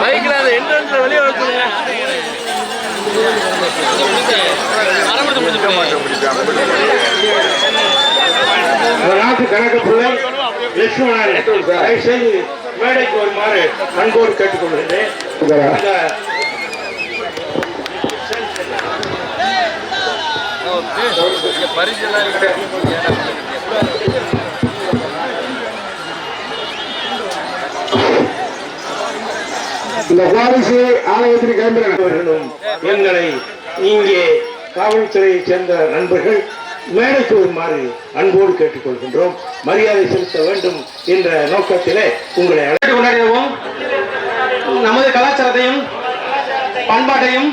பைக்ல அந்த என்ட்ரன்ஸ்ல வெளியே கணக்கு பிள்ளை லட்சுமணன் செய்து மேடைக்கு வருமாறு அன்போடு கேட்டுக்கொள்கிறேன். இந்த பரிசெல்லாம் இந்த வாரிசு எங்களை இங்கே காவல்துறையைச் சேர்ந்த நண்பர்கள் மேடைக்கு வருமாறு அன்போடு கேட்டுக்கொள்கின்றோம். மரியாதை செலுத்த வேண்டும் என்ற நோக்கத்திலே உங்களை அழைத்து கொண்டாடுவோம் நமது கலாச்சாரத்தையும் பண்பாட்டையும்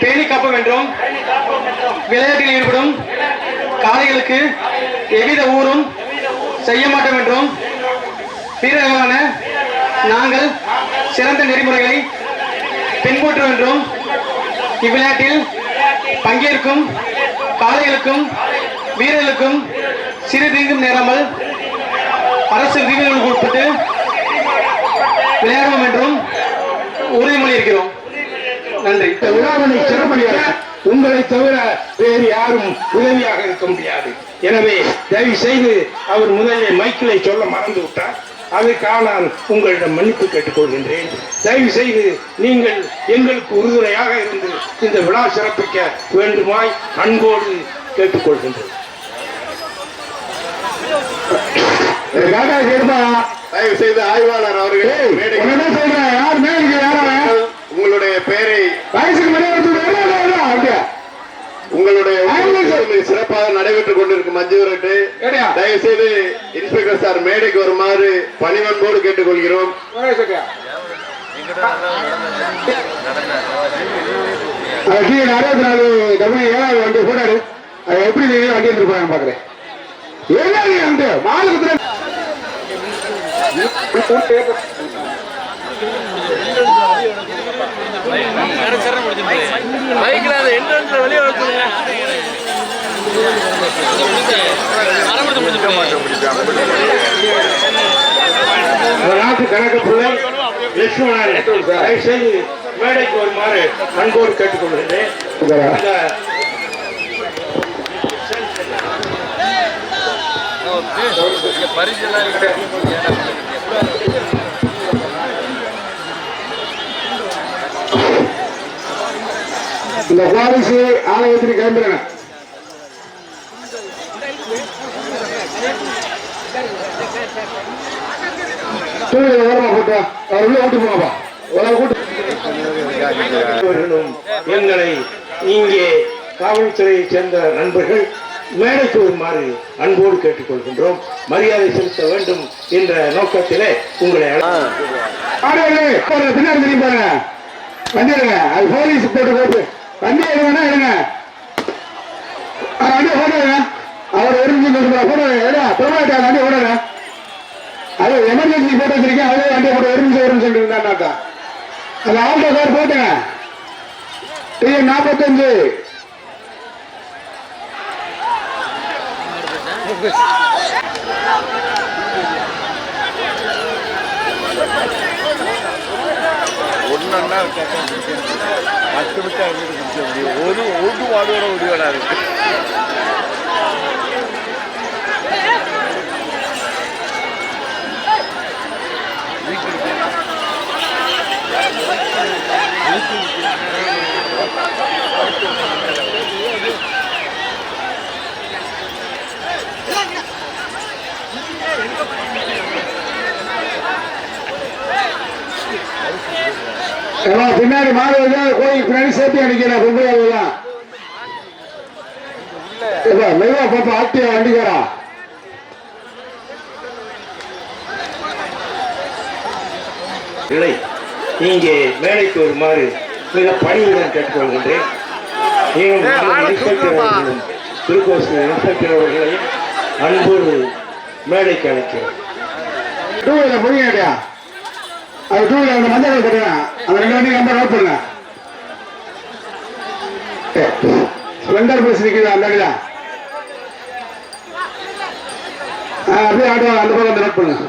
பேணி காப்ப வேண்டும். விளையாட்டில் ஈடுபடும் காளைகளுக்கு எவ்வித ஊரும் செய்ய மாட்டோம் என்றும் வீரர்களான நாங்கள் சிறந்த நெறிமுறைகளை பின்பற்றும் என்றும் இவ்விளையாட்டில் பங்கேற்கும் காளைகளுக்கும் வீரர்களுக்கும் சிறு தீங்கும் நேராமல் அரசு விதிகளுக்கு உட்பட்டு விளையாடுவோம் என்றும் உறுதிமொழி இருக்கிறோம் நன்றி. இந்த விழாவினை உங்களை தவிர வேறு யாரும் உதவியாக இருக்க முடியாது. எனவே தயவு செய்து அவர் முதலில் மைக்கிளை சொல்ல மறந்து விட்டார் அதற்காக நான் உங்களிடம் மன்னிப்பு கேட்டுக்கொள்கின்றேன். தயவு செய்து நீங்கள் எங்களுக்கு உறுதுணையாக இருந்து இந்த விழா சிறப்பிக்க வேண்டுமாய் அன்போடு கேட்டுக்கொள்கின்றேன். தயவு செய்து ஆய்வாளர் அவர்களே சொல்றேன். யார் மேலுக்கு யாரவன் உங்களுடைய பெயரை வயசுக்கு மரியாதை அப்படியா உங்களுடைய சிறப்பாக நடைபெற்றுக் கொண்டிருக்கும் மஞ்சு விரட்டு தயவு செய்து இன்ஸ்பெக்டர் சார் மேடைக்கு வருமாறு பணிவன்போடு கேட்டுக்கொள்கிறோம். அறுபத்தி நாலு ஏழாவது வண்டி அது எப்படி வண்டி எடுத்துருப்பாங்க பாக்குறேன். ஏழாவது அந்த மாநிலத்துல பைக்ல அந்த என்ட்ரன்ஸ்ல வெளியே வச்சுருங்க நாட்டு கணக்கு பிள்ளை லட்சுமணன் மேடைக்கு வருமாறு அன்போடு கேட்டுக்கொள்கிறேன் இந்த இந்த வாரிசு ஆலயத்திற்கு கிளம்புறேன் தூக்கில ஓரமா போட்டா அவர் உள்ள ஓட்டு போங்கப்பா உலக கூட்டு எங்களை இங்கே காவல்துறையைச் சேர்ந்த நண்பர்கள் மேடைக்கு வருமாறு அன்போடு கேட்டுக்கொள்கின்றோம். மரியாதை செலுத்த வேண்டும் என்ற நோக்கத்திலே உங்களை பின்னாடி திரும்பி பாருங்க வண்டி அது போலீஸ் போட்டு போட்டு வண்டி எடுங்கன்னா எடுங்க வண்டி போடுங்க அவர் எரிஞ்சு நிமிஷம் போடுங்க எடுங்க பிரமாட்டா வண்டி போடுங்க அது எமர்ஜென்சி போட்டு வச்சிருக்கேன். அதே வண்டியை போட்டு ஒரு நிமிஷம் ஒரு நிமிஷம் இருந்தாக்கா அது ஆல்டோ கார் போட்டுங்க. டிஎன் நாற்பத்தஞ்சு ஒன்னா பத்து நிமிஷம் ஒரு ஒரு வாடோட முடிவாடாது எல்லாம் பின்னாடி மாடு வந்து கோயில் மெதுவா பாப்பா வண்டிக்காரா இல்லை இங்கே மேடைக்கு வருமாறு மிக பணிவுடன் கேட்டுக்கொள்கின்றேன் திருக்கோசு இன்ஸ்பெக்டர் அவர்களையும் அன்போடு மேடைக்கு அழைக்கிறேன். டூ வீலர் அது டூ வீலர் அந்த மஞ்சள் போட்டுங்க அந்த ரெண்டு வண்டி நம்பர் நோட் பண்ணுங்க ஸ்பெண்டர் பஸ் நிற்குது அந்த ஆ, அப்படியே ஆட்டோ அந்த பக்கம் நோட் பண்ணுங்க.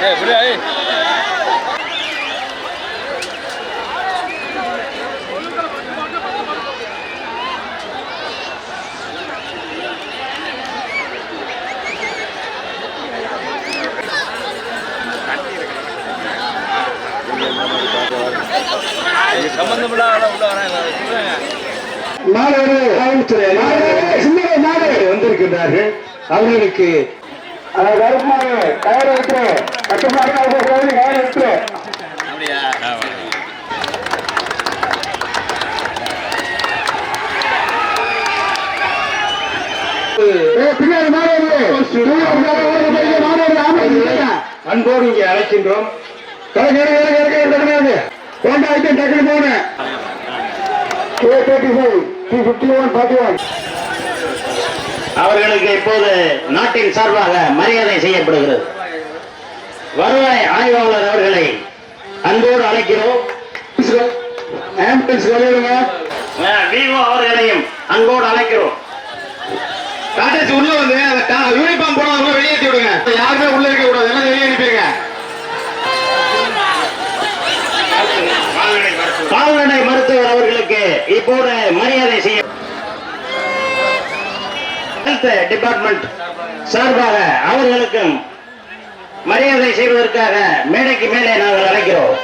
ஏய் புரியா ஏய். சம்பந்தமில்லாத உள்ள வரேன் சொல்லுங்க மாணவர் காவல்துறை சிந்தனை மாணவர் வந்திருக்கின்றார்கள். அவர்களுக்கு கருப்புமாறு கயிறு விட்டு கட்டுப்பாடு பின்னாடி மாணவர் அன்போடு இங்கே அழைக்கின்றோம். கொண்டாயிட்டு டக்குனு போனேன் அவர்களுக்கு இப்போது நாட்டின் சார்பாக மரியாதை செய்யப்படுகிறது. வருவாய் ஆய்வாளர் அவர்களை அன்போடு அழைக்கிறோம். ஆம்புலன்ஸ் விளையாடுங்க விவோ அவர்களையும் அன்போடு அழைக்கிறோம். காட்டேஜ் உள்ள வந்து யூனிஃபார்ம் போனவங்க வெளியேற்றி விடுங்க. யாருமே உள்ள இருக்க கூடாது. எல்லாம் வெளியே அனுப்பிடுங்க. மருத்துவர் அவர்களுக்கு இப்போது மரியாதை செய்ய ஹெல்த் டிபார்ட்மெண்ட் சார்பாக அவர்களுக்கும் மரியாதை செய்வதற்காக மேடைக்கு மேலே நாங்கள் அழைக்கிறோம்.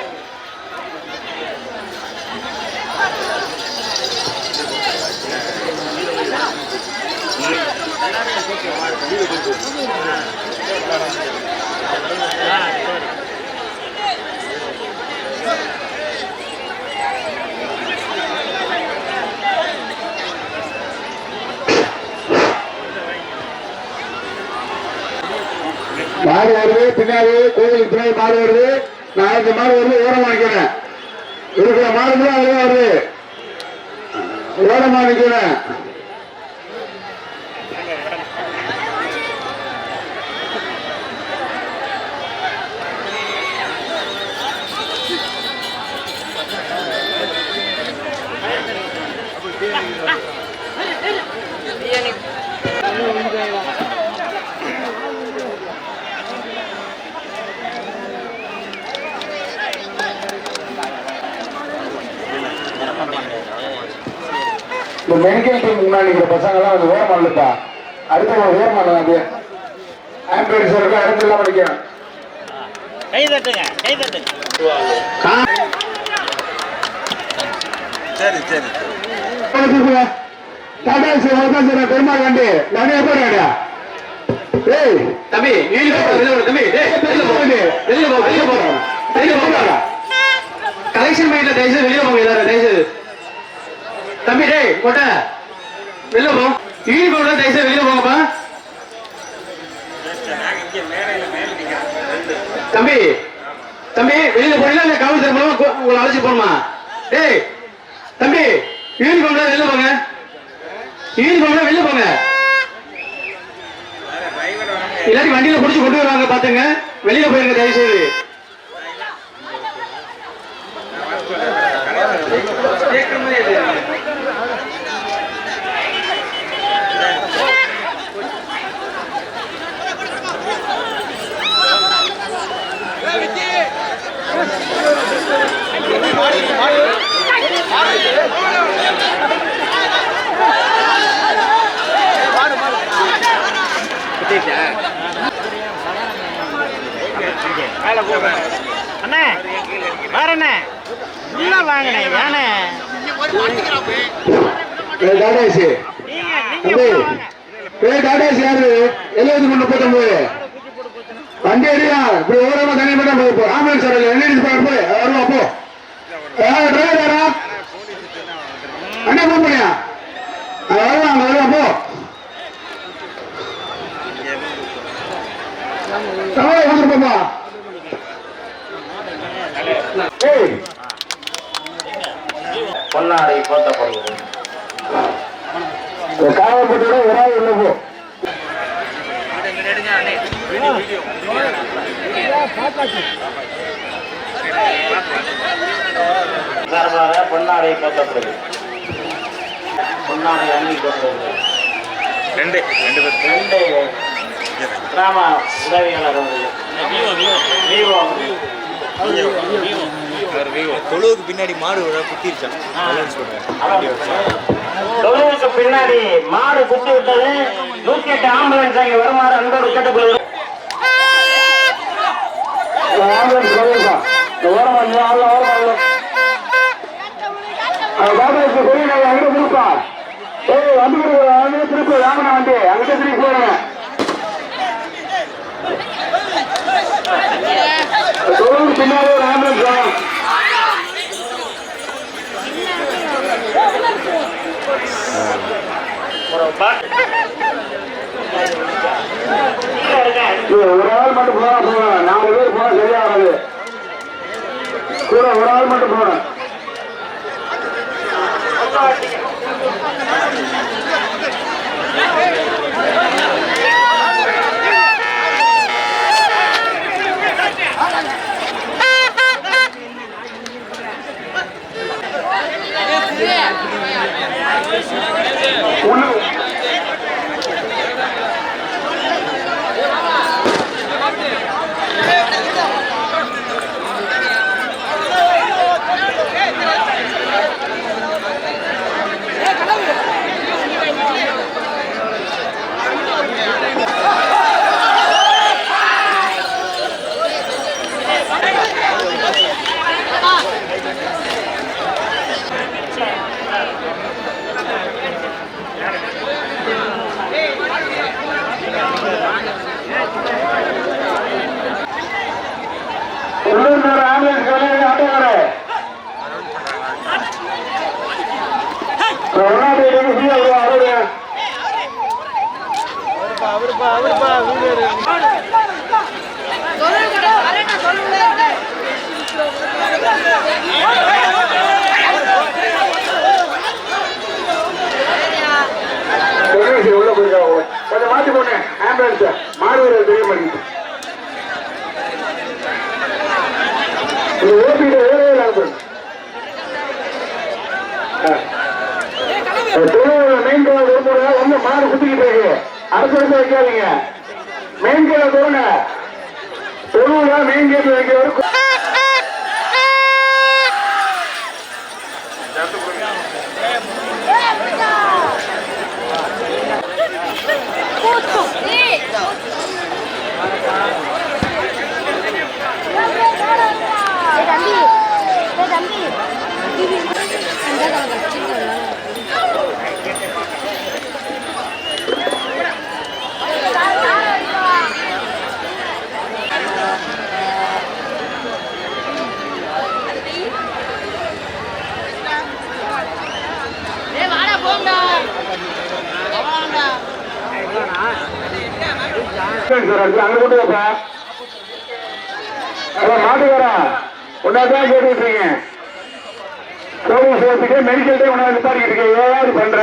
மாடு வருது பின்னாடி கோயிலுக்கு பின்னாடி மாடு வருது. நான் இந்த மாடு வருது ஓரம் நிக்கிறேன் இருக்கிற மாடு கூட அதுவே வருது. ஓரம் நிக்கிறேன் இந்த மெடிக்கல் டீம் முன்னாடி இருக்கிற பசங்க எல்லாம் வந்து ஓரமா இல்லப்பா அடுத்த ஒரு ஓரமா இல்லை அப்படியே. ஆம்புலன்ஸ் இருக்கா? அடுத்து எல்லாம் படிக்கிறேன் கை தட்டுங்க கை தட்டுங்க. சரி சரி. டாடா சார் பெருமாள் வண்டி நிறைய பேர் ஆடா ஏய் தம்பி வர, தம்பி. டேய், வெளில போ வெளில போ. வெளில போ வெளில போடா கலெக்ஷன் பண்ணிட்டு தயவுசெய்து வெளில போங்க எல்லாரும் தயவுசெய்து. தம்பி டேய் கொட்ட வெளில போ. யூனிஃபார்ம் தயவுசெய்து வெளில போங்கப்பா. தம்பி தம்பி வெளியில போறீங்களா இல்ல கவுன்சிலர் மூலமா உங்களை அழைச்சி போகணுமா? டேய் தம்பி யூனிஃபார்ம்ல வெளில போங்க. யூனிஃபார்ம்ல வெளில போங்க. இல்லாட்டி வண்டியில புடிச்சு கொண்டு வருவாங்க பாத்துங்க வெளியில போயிருங்க தயவு செய்து அண்ணே டாடாசி டாடாசி யாரு? எழுபத்தி மூணு முப்பத்தொன்பது வண்டி அடியா இப்படி ஓரமா தனியா மட்டும் போய் போ. ஆம்புலன்ஸ் வரல என்எடிஸ் பாரு போய். வருவா போ. டிரைவர் யாரா? அண்ணா போன் பண்ணியா வருவா அங்க வருவா போ. தமிழை வந்துருப்பா பொன்னாடை போட்டப்படுகிறது ஒரு ஆள் உள்ள போ. சார்பாக பொன்னாடை போட்டப்படுகிறது பொன்னாடை அள்ளி கொண்டது ரெண்டு ரெண்டு பேர். ரெண்டு கிராம உதவியாளர் விவோ. தொழுவுக்கு பின்னாடி மாடு குத்திருச்சான் பின்னாடி மாடு குத்தி விட்டது. நூத்தி எட்டு ஆம்புலன்ஸ் அங்கே வருமாறு அன்போடு கேட்டுக்கொள்கிறோம். அங்கே திருப்பி வாங்கின வண்டி. அங்கிட்ட திருப்பி போறேன் பின்னாடி ஒரு ஆம்புலன்ஸ் ஒரு பாட்டு இது ஒரு ஆள் மட்டும் போனா போகணும் நாலு பேர் போனா சரியாகாது கூட ஒரு ஆள் மட்டும் போகணும். 오늘 தான் கேட்டுட்டு இருக்கீங்க சோகம் மெடிக்கல் டே உணவு நிப்பாட்டிக்கிட்டு இருக்கேன் ஏதாவது பண்ற?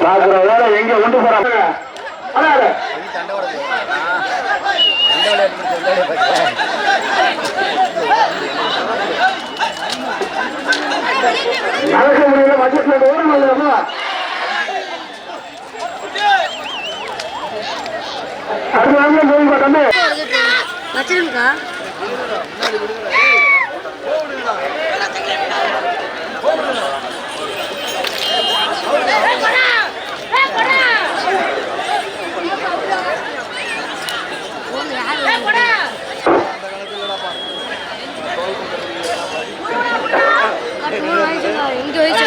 பாக்குற வேலை எங்க கொண்டு போறாங்க? நடக்க முடியல பட்ஜெட்ல ஓரம் அடுத்த வாங்க போய் தம்பி வச்சிருக்கா இங்க வச்சு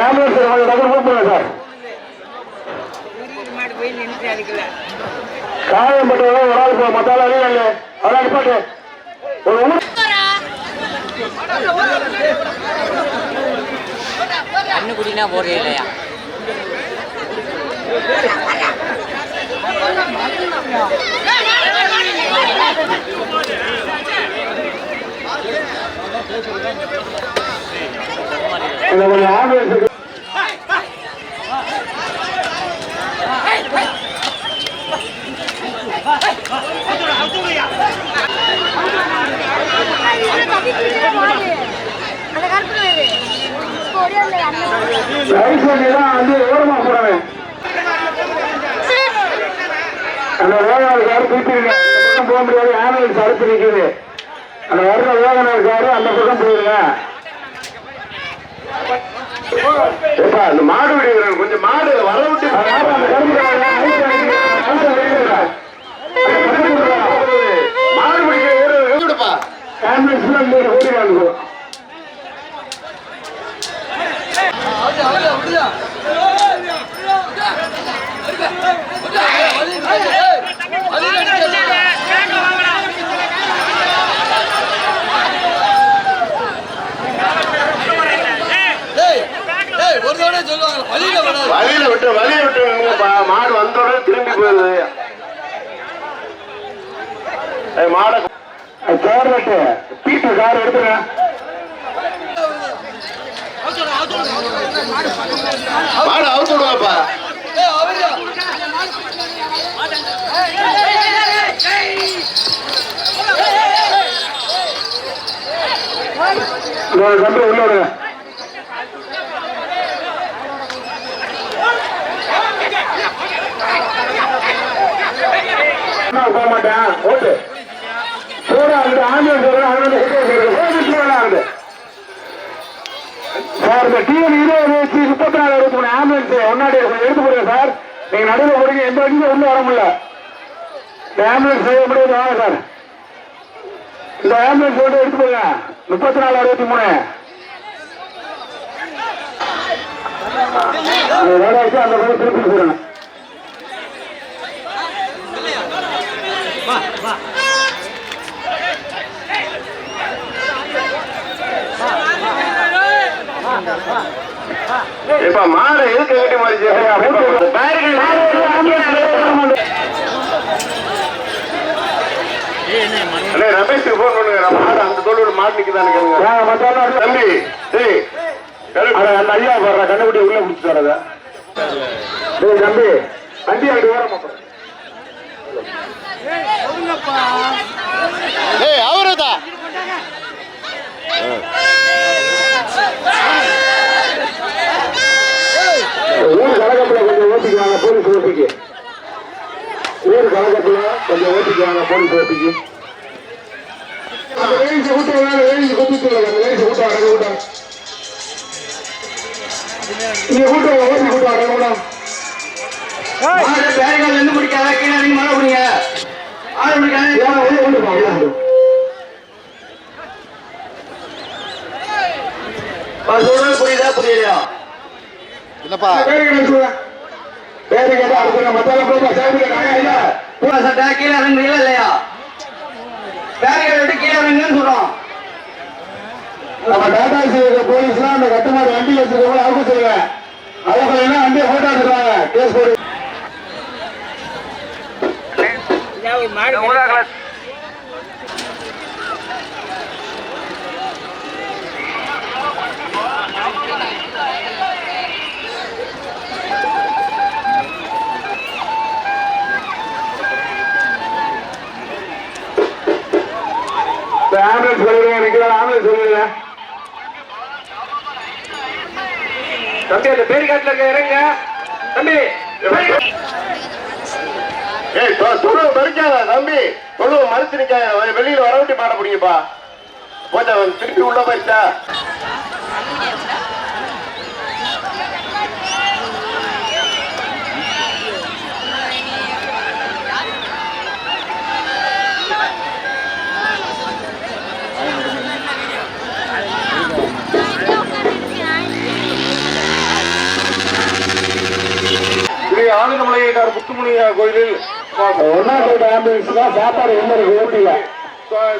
ஆம்புலன்ஸ் கொஞ்சம் டக்குனு கூப்பிடுங்க சார் காயம் பட்டவங்க ஒரு ஆள் போ மத்தால அதெல்லாம் நிப்பாட்டு ஒரு ஊர் கண்ணு குடினா இல்லையா கொஞ்சம் ஆம்புலன்ஸுக்கு அந்த கருப்பு வேறு ஒரே அண்ணன் ரைஸ் வண்டி தான் வந்து ஓரமா போறவன் அந்த வேகனர் கார் தூக்கிடுங்க போக முடியாது ஆம்புலன்ஸ் அந்த வர்ற வேகனர் காரு அந்த பக்கம் போயிருங்க ஏப்பா இந்த மாடு விடுங்க கொஞ்சம் மாடு வர விட்டு அந்த ஆறு அந்த கரும்பு காரை அழிச்சு அழிச்சு அழிச்சு அழிச்சுடுங்க. அந்த கரும்பு காரை மாடு பிடிக்க ஏறு விடுப்பா ஆம்புலன்ஸ்ல இங்க ஓடிடுறாங்க ஒரு தடவை சொல்லுவாங்க வழியில வராது வழியில விட்டு மாடு வந்தோடனே திரும்பி போயிருது மாடை கார் பீட்டு கார் எடுத்துங்க மாடு அவுத்து விடுவாப்பா இந்த தம்பி உள்ள விடுங்க போக மாட்டேன். ஓட்டு. அந்த ஆம்புலன்ஸ் வருது அவனோட ஆகுது சார் இந்த டிஎன் இருபது வச்சு முப்பத்தி நாலு அறுபத்தி மூணு ஆம்புலன்ஸ் ஒன்னாடி எடுத்து போடுங்க சார். நீங்க நடுவில் போடுங்க எந்த வண்டியும் உள்ள வர முடியல. இந்த ஆம்புலன்ஸ் செய்ய முடியாது வாங்க சார். இந்த ஆம்புலன்ஸ் மட்டும் எடுத்து போங்க முப்பத்தி நாலு அறுபத்தி மூணு அந்த பக்கம் திருப்பி போடுங்க இப்ப மாடு எதுக்கு கட்டி மாறிச்சு அண்ணே ரமேஷுக்கு போன் பண்ணுங்க. நான் மாடு அந்த மாடு நிக்குதான்னு கேளுங்க. வாங்க, மத்தவங்க தம்பி டேய் அந்த ஐயா போடுற கண்ணுக்குட்டி உள்ள பிடிச்சிட்டு வரத டேய் தம்பி வண்டி அப்படி ஓரமா போடு. ஏய் அவருதா? ஊர் கழகத்துல கொஞ்சம் ஓட்டிக்குவாங்க போலீஸ் ஓட்டிக்கு. ஊர் கழகத்துல கொஞ்சம் ஓட்டிக்குவாங்க போலீஸ் ஓட்டிக்கு. லேடிஸ் கூட்டம் கூட்டிட்டு அந்த லேடிஸ் கூட்டம். அடங்க கூட்டம் நீங்க கூட்டம். ஓட்டி கூட்டம் அடங்க கூட்டம் பேரிகால் இருந்து பிடிக்காத கீழே மழை பிடிங்க ஆள் பிடிக்காத. சொல்றது புரியுதா? புரியலையா? சொல்லுங்க. பேரு கேட்டு அடுத்த மத்தால போய் சேர்ந்து கேட்டாங்க இல்ல பூரா சட்டை கீழே இறங்குறீங்களா இல்லையா பேரிகால் விட்டு கீழே இறங்குன்னு சொல்றோம் நம்ம டாடா போலீஸ்லாம் அந்த கட்டுமாடு வண்டி வச்சிருக்கவங்க அவங்க சொல்லுங்க அவங்க என்ன வண்டியை போட்டோ எடுத்துருவாங்க கேஸ் போடு சொல்லிடுங்க நிக்கிறேன் ஆம்புலன்ஸ் தம்பி அந்த பேரிகாட்டில் இருக்க இறங்க. தம்பி ஏய் தொழுவ மறிக்காத தம்பி. தொழுவ மறுத்து நிக்காத வெளியில வர விட்டு பாட முடியுமா கொஞ்சம் திருப்பி உள்ள போயிட்டா திருவாரூர் முத்துமுனியா கோயிலில் ஒன்னாவது ஆம்புலன்ஸ் தான் சாப்பாடு என்ன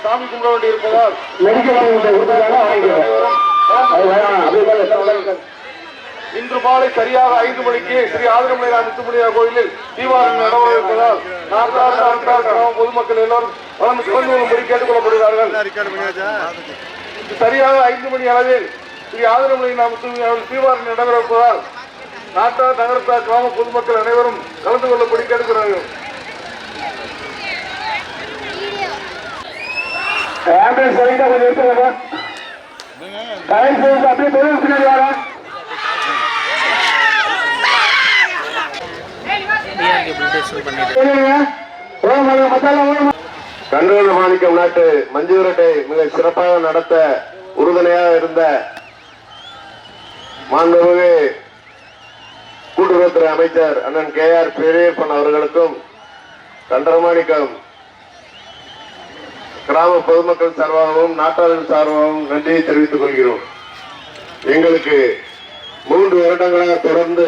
சாமி கும்பிட வேண்டி இருப்பதால் இன்று மாலை சரியாக ஐந்து மணிக்கு ஸ்ரீ ஆதிரமலையா முத்துமுனியா கோயிலில் தீபாவளி நடவர இருப்பதால் நாட்டார் நாட்டார் கிராம பொதுமக்கள் எல்லோரும் வளர்ந்து சிறந்து வரும்படி கேட்டுக்கொள்ளப்படுகிறார்கள். சரியாக ஐந்து மணி அளவில் ஸ்ரீ ஆதரமலை முத்துமுனியாவில் தீபாவளி நடவர இருப்பதால் நாட்டார் நகர்த்தா கிராம பொதுமக்கள் அனைவரும் கலந்து கொள்ளும்படி கேட்டுக்கிறார்கள் ஆம்புலன்ஸ் சரிங்க கொஞ்சம் எடுத்துக்கோங்க அப்படியே தொழில் பின்னாடி மாணிக்கம் நாட்டு மஞ்சுரட்டை மிக சிறப்பாக நடத்த உறுதுணையாக இருந்த மாண்புமிகு கூட்டுறவுத்துறை அமைச்சர் அண்ணன் கே ஆர் பெரியப்பன் அவர்களுக்கும் கண்டரமாணிக்கம் கிராம பொதுமக்கள் சார்பாகவும் நாட்டாளர்கள் சார்பாகவும் நன்றியை தெரிவித்துக் கொள்கிறோம். எங்களுக்கு மூன்று வருடங்களாக தொடர்ந்து